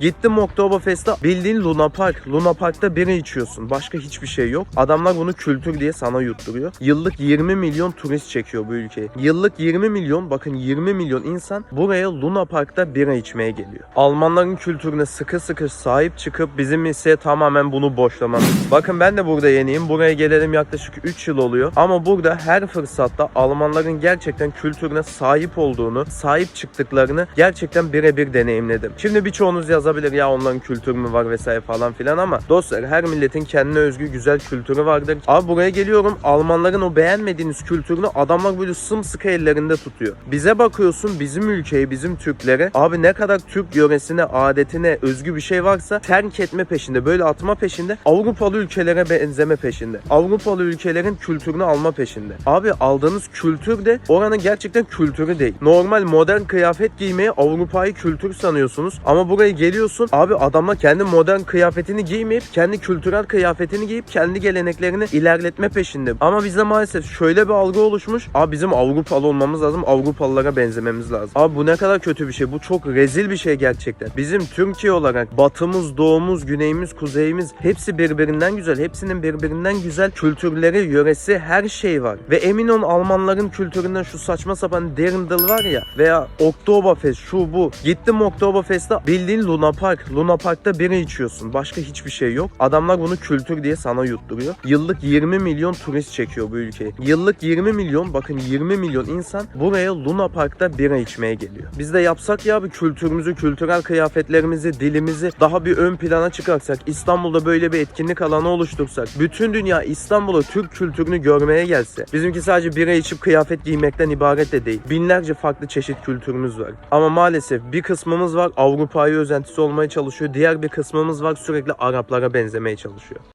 Gittim Oktoberfest'te bildiğin Luna Park. Luna Park'ta bira içiyorsun. Başka hiçbir şey yok. Adamlar bunu kültür diye sana yutturuyor. Yıllık 20 milyon turist çekiyor bu ülkeye. Yıllık 20 milyon bakın 20 milyon insan buraya Luna Park'ta bira içmeye geliyor. Almanların kültürüne sıkı sıkı sahip çıkıp bizim ise tamamen bunu boşlamamız. Bakın ben de burada yeniyim. Buraya gelelim yaklaşık 3 yıl oluyor. Ama burada her fırsatta Almanların gerçekten kültürüne sahip olduğunu, sahip çıktıklarını gerçekten birebir deneyimledim. Şimdi birçoğunuz yazabilir ya onların kültürü mü var vesaire falan filan ama dostlar her milletin kendine özgü güzel kültürü vardır. Abi buraya geliyorum Almanların o beğenmediğiniz kültürünü adamlar böyle sımsıkı ellerinde tutuyor. Bize bakıyorsun bizim ülkeye, bizim Türklere abi ne kadar Türk yöresine, adetine özgü bir şey varsa terk etme peşinde, böyle atma peşinde, Avrupalı ülkelere benzeme peşinde. Avrupalı ülkelerin kültürünü alma peşinde. Abi aldığınız kültür de oranın gerçekten kültürü değil. Normal modern kıyafet giymeye Avrupa'yı kültür sanıyorsunuz ama buraya geliyorsun abi adamlar kendi modern kıyafetini giymeyip kendi kültürel kıyafetini giyip kendi geleneklerini ilerletme peşinde. Ama bizde maalesef şöyle bir algı oluşmuş. Abi bizim Avrupalı olmamız lazım. Avrupalılara benzememiz lazım. Abi bu ne kadar kötü bir şey. Bu çok rezil bir şey gerçekten. Bizim Türkiye olarak batımız, doğumuz, güneyimiz, kuzeyimiz hepsi birbirinden güzel. Hepsinin birbirinden güzel kültürleri, yöresi, her şey var. Ve emin olun Almanların kültüründen şu saçma sapan Dirndl var ya veya Oktoberfest şu bu. Gittim Oktoberfest'te bildiğin Luna Park. Luna Park'ta bira içiyorsun. Başka hiçbir şey yok. Adamlar bunu kültür diye sana yutturuyor. Yıllık 20 milyon turist çekiyor bu ülkeye. Yıllık 20 milyon bakın 20 milyon insan buraya Luna Park'ta bira içmeye geliyor. Biz de yapsak ya bir kültürümüzü, kültürel kıyafetlerimizi, dilimizi daha bir ön plana çıkarsak, İstanbul'da böyle bir etkinlik alanı oluştursak, bütün dünya İstanbul'a Türk kültürünü görmeye gelse, bizimki sadece bira içip kıyafet giymekten ibaret de değil. Binlerce farklı çeşit kültürümüz var. Ama maalesef bir kısmımız var Avrupa'yı özentisi olmaya çalışıyor. Diğer bir kısmımız var sürekli Araplara benzemeye çalışıyor.